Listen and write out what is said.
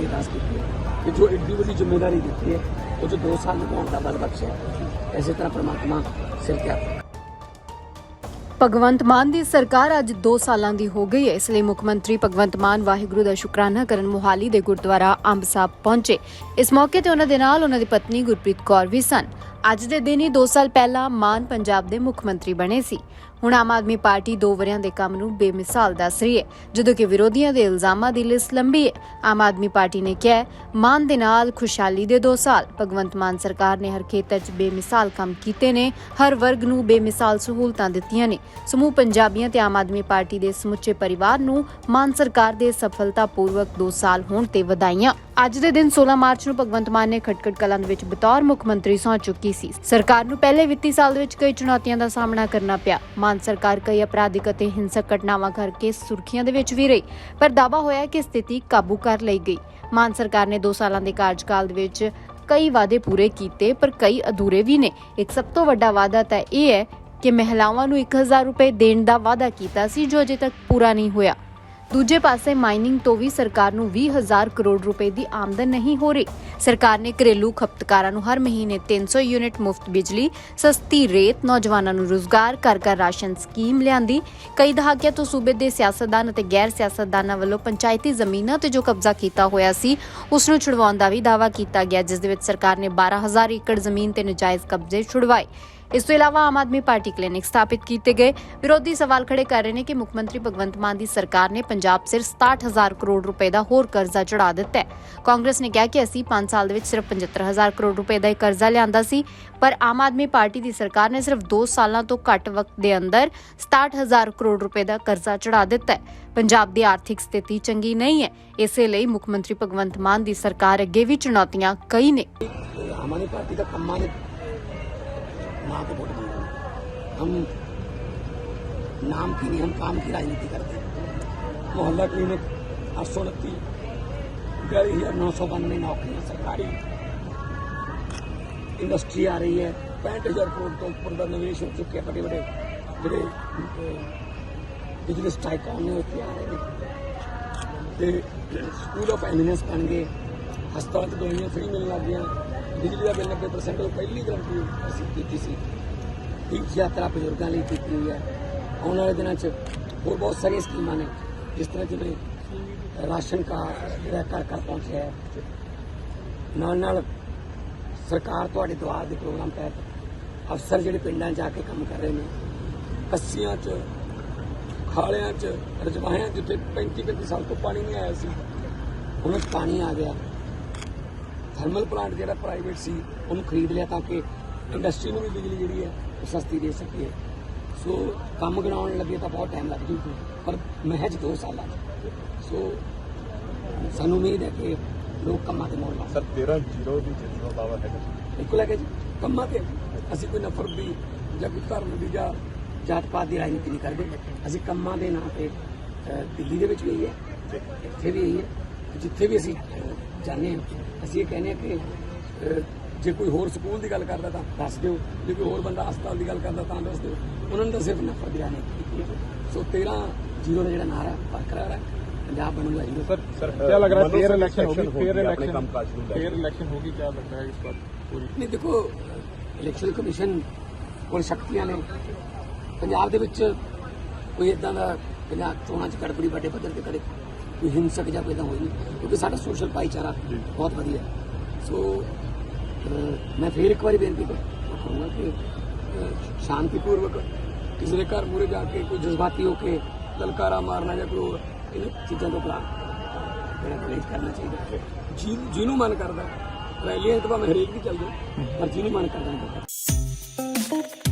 ਅੱਗੇ ਅਰਦਾਸ ਕੀਤੀ ਹੈ ਕਿ ਜੋ ਇੱਡੀ ਵੱਡੀ ਜ਼ਿੰਮੇਵਾਰੀ ਦਿੱਤੀ ਹੈ, ਉਹ ਜੋ 2 ਸਾਲ ਨਿਭਾਉਣ ਦਾ ਬਲ ਬਖਸ਼ਿਆ ਇਸੇ ਤਰ੍ਹਾਂ ਪ੍ਰਮਾਤਮਾ ਸਿਰ ਤੇ ਹੱਥ ਭਗਵੰਤ ਮਾਨ ਦੀ ਸਰਕਾਰ ਅੱਜ 2 ਸਾਲਾਂ ਦੀ ਹੋ ਗਈ ਹੈ। ਇਸ ਲਈ ਮੁੱਖ ਮੰਤਰੀ ਭਗਵੰਤ ਮਾਨ ਵਾਹਿਗੁਰੂ ਦਾ ਸ਼ੁਕਰਾਨਾ ਕਰਨ ਮੋਹਾਲੀ ਦੇ ਗੁਰਦੁਆਰਾ ਅੰਬ ਸਾਹਿਬ ਪਹੁੰਚੇ। ਇਸ ਮੌਕੇ ਤੇ ਉਹਨਾਂ ਦੇ ਨਾਲ ਉਹਨਾਂ ਦੀ ਪਤਨੀ ਗੁਰਪ੍ਰੀਤ ਕੌਰ ਵੀ ਸਨ। ਅੱਜ ਦੇ ਦਿਨ ਹੀ 2 ਸਾਲ ਪਹਿਲਾਂ ਮਾਨ ਪੰਜਾਬ ਦੇ ਮੁੱਖ ਮੰਤਰੀ ਬਣੇ ਸੀ। ਹੁਣ ਆਮ ਆਦਮੀ ਪਾਰਟੀ ਦੋ ਵਰਿਆਂ ਦੇ ਕੰਮ ਨੂੰ ਬੇਮਿਸਾਲ ਦੱਸ ਰਹੀ ਹੈ, ਜਦੋਂ ਕਿ ਵਿਰੋਧੀਆਂ ਦੇ ਇਲਜ਼ਾਮਾਂ ਦੀ ਲਿਸਟ ਲੰਬੀ ਹੈ। ਆਮ ਆਦਮੀ ਪਾਰਟੀ ਨੇ ਕਿਹਾ ਮਾਨ ਦੇ ਨਾਲ ਖੁਸ਼ਹਾਲੀ ਦੇ 2 ਸਾਲ, ਭਗਵੰਤ ਮਾਨ ਸਰਕਾਰ ਨੇ ਹਰ ਖੇਤਰ 'ਚ ਬੇਮਿਸਾਲ ਕੰਮ ਕੀਤੇ ਨੇ, ਹਰ ਵਰਗ ਨੂੰ ਬੇਮਿਸਾਲ ਸਹੂਲਤਾਂ ਦਿੱਤੀਆਂ ਨੇ। ਸਮੂਹ ਪੰਜਾਬੀਆਂ ਤੇ ਆਮ ਆਦਮੀ ਪਾਰਟੀ ਦੇ ਸਮੁੱਚੇ ਪਰਿਵਾਰ ਨੂੰ ਮਾਨ ਸਰਕਾਰ ਦੇ ਸਫਲਤਾਪੂਰਵਕ 2 ਸਾਲ ਹੋਣ ਤੇ ਵਧਾਈਆਂ। ਅੱਜ ਦੇ ਦਿਨ 16 ਮਾਰਚ ਨੂੰ ਭਗਵੰਤ ਮਾਨ ਨੇ ਖਟਕੜ ਕਲਾਂ ਦੇ ਵਿੱਚ ਬਤੌਰ ਮੁੱਖ ਮੰਤਰੀ ਸਹੁੰ ਚੁੱਕੀ ਸੀ। ਸਰਕਾਰ ਨੂੰ ਪਹਿਲੇ ਵਿੱਤੀ ਸਾਲ ਦੇ ਵਿੱਚ ਕਈ ਚੁਣੌਤੀਆਂ ਦਾ ਸਾਹਮਣਾ ਕਰਨਾ ਪਿਆ। ਮਾਨ ਸਰਕਾਰ ਕਈ ਅਪਰਾਧਿਕ ਅਤੇ ਹਿੰਸਕ ਘਟਨਾਵਾਂ ਕਰਕੇ ਸੁਰਖੀਆਂ ਦੇ ਵਿੱਚ ਵੀ ਰਹੀ, ਪਰ ਦਾਅਵਾ ਹੋਇਆ ਕਿ ਸਥਿਤੀ ਕਾਬੂ ਕਰ ਲਈ ਗਈ। ਮਾਨ ਸਰਕਾਰ ਨੇ 2 ਸਾਲਾਂ ਦੇ ਕਾਰਜਕਾਲ ਦੇ ਵਿੱਚ ਕਈ ਵਾਅਦੇ ਪੂਰੇ ਕੀਤੇ, ਪਰ ਕਈ ਅਧੂਰੇ ਵੀ ਨੇ। ਇੱਕ ਸਭ ਤੋਂ ਵੱਡਾ ਵਾਅਦਾ ਤਾਂ ਇਹ ਹੈ ਕਿ ਮਹਿਲਾਵਾਂ ਨੂੰ 1000 ਰੁਪਏ ਦੇਣ ਦਾ ਵਾਅਦਾ ਕੀਤਾ ਸੀ, ਜੋ ਅਜੇ ਤੱਕ ਪੂਰਾ ਨਹੀਂ ਹੋਇਆ। ਦੂਜੇ ਪਾਸੇ ਮਾਈਨਿੰਗ ਤੋਂ ਵੀ ਸਰਕਾਰ ਨੂੰ 20000 ਕਰੋੜ ਰੁਪਏ ਦੀ ਆਮਦਨ ਨਹੀਂ ਹੋ ਰਹੀ। ਸਰਕਾਰ ਨੇ ਘਰੇਲੂ ਖਪਤਕਾਰਾਂ ਨੂੰ ਹਰ ਮਹੀਨੇ 300 ਯੂਨਿਟ ਮੁਫਤ ਬਿਜਲੀ, ਸਸਤੀ ਰੇਤ, ਨੌਜਵਾਨਾਂ ਨੂੰ ਰੋਜ਼ਗਾਰ, ਘਰ ਘਰ ਰਾਸ਼ਨ ਸਕੀਮ ਲਿਆਂਦੀ। ਕਈ ਦਹਾਕਿਆਂ ਤੋਂ ਸੂਬੇ ਦੇ ਸਿਆਸਤਦਾਨ ਅਤੇ ਗੈਰ ਸਿਆਸਤਦਾਨਾਂ ਵੱਲੋਂ ਪੰਚਾਇਤੀ ਜ਼ਮੀਨਾਂ ਤੇ ਜੋ ਕਬਜ਼ਾ ਕੀਤਾ ਹੋਇਆ ਸੀ, ਉਸ ਨੂੰ ਛੁਡਵਾਉਣ ਦਾ ਵੀ ਦਾਅਵਾ ਕੀਤਾ ਗਿਆ, ਜਿਸ ਦੇ ਵਿੱਚ ਸਰਕਾਰ ਨੇ 12000 ਏਕੜ ਜ਼ਮੀਨ ਤੇ ਨਜਾਇਜ਼ ਕਬਜ਼ੇ ਛੁਡਵਾਏ। ਇਸ ਤੋਂ ਇਲਾਵਾ ਆਮ ਆਦਮੀ ਪਾਰਟੀ ਕਲੀਨਿਕ ਸਥਾਪਿਤ ਕੀਤੇ ਗਏ। ਵਿਰੋਧੀ ਸਵਾਲ ਖੜੇ ਕਰ ਰਹੇ ਨੇ ਕਿ ਮੁੱਖ ਮੰਤਰੀ ਭਗਵੰਤ ਮਾਨ ਦੀ ਸਰਕਾਰ ਨੇ ਪੰਜਾਬ ਸਿਰ 67000 ਕਰੋੜ ਰੁਪਏ ਦਾ ਹੋਰ ਕਰਜ਼ਾ ਚੜਾ ਦਿੱਤਾ ਹੈ। ਕਾਂਗਰਸ ਨੇ ਕਿਹਾ ਕਿ ਅਸੀਂ 5 ਸਾਲ ਦੇ ਵਿੱਚ ਸਿਰਫ 75000 ਕਰੋੜ ਰੁਪਏ ਦਾ ਹੀ ਕਰਜ਼ਾ ਲਿਆਂਦਾ ਸੀ, ਪਰ ਆਮ ਆਦਮੀ ਪਾਰਟੀ ਦੀ ਸਰਕਾਰ ਨੇ ਸਿਰਫ 2 ਸਾਲਾਂ ਤੋਂ ਘੱਟ ਵਕਤ ਦੇ ਅੰਦਰ 67000 ਕਰੋੜ ਰੁਪਏ ਦਾ ਕਰਜ਼ਾ ਚੜਾ ਦਿੱਤਾ ਹੈ। ਪੰਜਾਬ ਦੀ ਆਰਥਿਕ ਸਥਿਤੀ ਚੰਗੀ ਨਹੀਂ ਹੈ, ਇਸੇ ਲਈ ਮੁੱਖ ਮੰਤਰੀ ਭਗਵੰਤ ਮਾਨ ਦੀ ਸਰਕਾਰ ਅੱਗੇ ਵੀ ਚੁਣੌਤੀਆਂ ਕਈ ਨੇ। ਹਮਾਰੀ ਪਾਰਟੀ ਦਾ ਕੰਮਾਂ ਨੇ माँ को वोट दिया हम नाम की नहीं हम काम की राजनीति करते हैं मोहल्ला क्लिनिक आठ सौ उनती बयालीस हजार नौ सौ बानवे नौकरियां सरकारी इंडस्ट्री आ रही है पैंठ हजार करोड़ तो ऊपर का निवेश हो चुके हैं बड़े बड़े ਜਿਹੜੇ ਬਿਜਨਸ ਟਾਈਕਨ ਨੇ ਉੱਥੇ ਆ ਰਹੇ ਨੇ ਤੇ ਸਕੂਲ ਆਫ ਐਮੀਨੈਂਸ ਬਣ ਗਏ ਹਸਪਤਾਲ 'ਚ ਦਵਾਈਆਂ ਫ੍ਰੀ ਮਿਲਣ ਲੱਗ ਗਈਆਂ ਬਿਜਲੀ ਦਾ ਬਿੱਲ 90% ਉਹ ਪਹਿਲੀ ਗਰੰਟੀ ਅਸੀਂ ਕੀਤੀ ਸੀ। ਤੀਰਥ ਯਾਤਰਾ ਬਜ਼ੁਰਗਾਂ ਲਈ ਕੀਤੀ ਹੋਈ ਹੈ। ਆਉਣ ਵਾਲੇ ਦਿਨਾਂ 'ਚ ਹੋਰ ਬਹੁਤ ਸਾਰੀਆਂ ਸਕੀਮਾਂ ਨੇ, ਜਿਸ ਤਰ੍ਹਾਂ ਜਿਵੇਂ ਰਾਸ਼ਨ ਕਾਰਡ, ਜਿਹੜਾ ਘਰ ਘਰ ਪਹੁੰਚਿਆ ਹੈ। ਨਾਲ ਨਾਲ ਸਰਕਾਰ ਤੁਹਾਡੇ ਦੁਆਰ ਦੇ ਪ੍ਰੋਗਰਾਮ ਤਹਿਤ ਅਫਸਰ ਜਿਹੜੇ ਪਿੰਡਾਂ 'ਚ ਜਾ ਕੇ ਕੰਮ ਕਰ ਰਹੇ ਨੇ ਕੱਸੀਆਂ 'ਚ, ਖਾਲਿਆਂ 'ਚ, ਰਜਵਾਹਿਆਂ 'ਚ, ਜਿੱਥੇ 35 35 ਸਾਲ ਤੋਂ ਪਾਣੀ ਨਹੀਂ ਆਇਆ ਸੀ, ਹੁਣ ਪਾਣੀ ਆ ਗਿਆ। ਥਰਮਲ ਪਲਾਂਟ ਜਿਹੜਾ ਪ੍ਰਾਈਵੇਟ ਸੀ ਉਹਨੂੰ ਖਰੀਦ ਲਿਆ ਤਾਂ ਕਿ ਇੰਡਸਟਰੀ ਨੂੰ ਵੀ ਬਿਜਲੀ ਜਿਹੜੀ ਹੈ ਉਹ ਸਸਤੀ ਦੇ ਸਕੀਏ। ਸੋ ਕੰਮ ਗਣਾਉਣ ਲੱਗੇ ਤਾਂ ਬਹੁਤ ਟਾਈਮ ਲੱਗ ਜੂ ਪਰ ਮਹਿਜ 2 ਸਾਲਾਂ 'ਚ। ਸੋ ਸਾਨੂੰ ਉਮੀਦ ਹੈ ਕਿ ਲੋਕ ਕੰਮਾਂ ਤੇ ਮੋੜ ਲਾਉਣਗੇ ਸਰ 13 ਜ਼ੀਰੋ ਦੀ ਜਿੱਤ ਦਾ ਦਾਅਵਾ ਹੈਗਾ ਬਿਲਕੁਲ ਹੈ ਕਿ ਜੀ। ਕੰਮਾਂ ਤੇ ਅਸੀਂ ਕੋਈ ਨਫ਼ਰਤ ਦੀ ਜਾਂ ਕੋਈ ਧਰਮ ਦੀ ਜਾਂ ਜਾਤ ਪਾਤ ਦੀ ਰਾਜਨੀਤੀ ਨਹੀਂ ਕਰਦੇ। ਅਸੀਂ ਕੰਮਾਂ ਦੇ ਨਾਂ ਤੇ ਦਿੱਲੀ ਦੇ ਵਿੱਚ ਵੀ ਹੈ। ਇੱਥੇ ਵੀ ਹੈ। ਜਿੱਥੇ ਵੀ ਅਸੀਂ ਜਾਂਦੇ ਹਾਂ ਅਸੀਂ ਇਹ ਕਹਿੰਦੇ ਹਾਂ ਕਿ ਜੇ ਕੋਈ ਹੋਰ ਸਕੂਲ ਦੀ ਗੱਲ ਕਰਦਾ ਤਾਂ ਦੱਸ ਦਿਓ ਜੇ ਕੋਈ ਹੋਰ ਬੰਦਾ ਹਸਪਤਾਲ ਦੀ ਗੱਲ ਕਰਦਾ ਤਾਂ ਦੱਸ ਦਿਓ। ਉਹਨਾਂ ਨੇ ਤਾਂ ਸਿਰਫ ਨਫ਼ਰਤ ਬਿਆਨ ਕੀਤੀ ਸੋ 13 ਜ਼ੀਰੋ ਦਾ ਜਿਹੜਾ ਨਾਰਾ ਬਰਕਰਾਰ ਹੈ ਪੰਜਾਬ ਬਣਨ ਲਈ ਸਰ ਸਰ ਕੀ ਲੱਗ ਰਿਹਾ? ਫੇਅਰ ਇਲੈਕਸ਼ਨ ਹੋਗੀ ਫੇਅਰ ਇਲੈਕਸ਼ਨ ਫੇਅਰ ਇਲੈਕਸ਼ਨ ਹੋਗੀ ਕੀ। ਲੱਗਦਾ ਹੈ ਇਸ ਪਰ ਪੂਰੀ? ਨਹੀਂ ਦੇਖੋ ਇਲੈਕਸ਼ਨ ਕਮਿਸ਼ਨ ਕੋਲ ਸ਼ਕਤੀਆਂ ਨੇ। ਪੰਜਾਬ ਦੇ ਵਿੱਚ ਕੋਈ ਇਦਾਂ ਦਾ ਪੰਜਾਬ ਚੋਣਾਂ 'ਚ ਗੜਬੜੀ ਵੱਡੇ ਪੱਧਰ ਤੇ ਕਰੇ ਕੋਈ ਹਿੰਸਕ ਜਾਂ ਕੋਈ ਇਦਾਂ ਹੋਈ ਨਹੀਂ ਕਿਉਂਕਿ ਸਾਡਾ ਸੋਸ਼ਲ ਭਾਈਚਾਰਾ ਬਹੁਤ ਵਧੀਆ। ਸੋ ਮੈਂ ਫੇਰ ਇੱਕ ਵਾਰੀ ਬੇਨਤੀ ਕਰ- ਕਰੂੰਗਾ ਕਿ ਸ਼ਾਂਤੀਪੂਰਵਕ ਕਿਸੇ ਦੇ ਘਰ ਮੂਰੇ ਜਾ ਕੇ ਕੋਈ ਜਜ਼ਬਾਤੀ ਹੋ ਕੇ ਲਲਕਾਰਾ ਮਾਰਨਾ ਜਾਂ ਕੋਈ ਇਹਨਾਂ ਚੀਜ਼ਾਂ ਤੋਂ ਬਲਾ ਜਿਹੜਾ ਪਰਹੇਜ਼ ਕਰਨਾ ਚਾਹੀਦਾ। ਜੀ ਜਿਹਨੂੰ ਮਨ ਕਰਦਾ ਰੈਲੀਆਂ ਤਾਂ ਭਾਵੇਂ ਹਰੇਕ ਵੀ ਚੱਲ ਜਾਏ ਪਰ ਜਿਹਨੂੰ ਮਨ ਕਰਦਾ ਨਹੀਂ ਕਰਦਾ।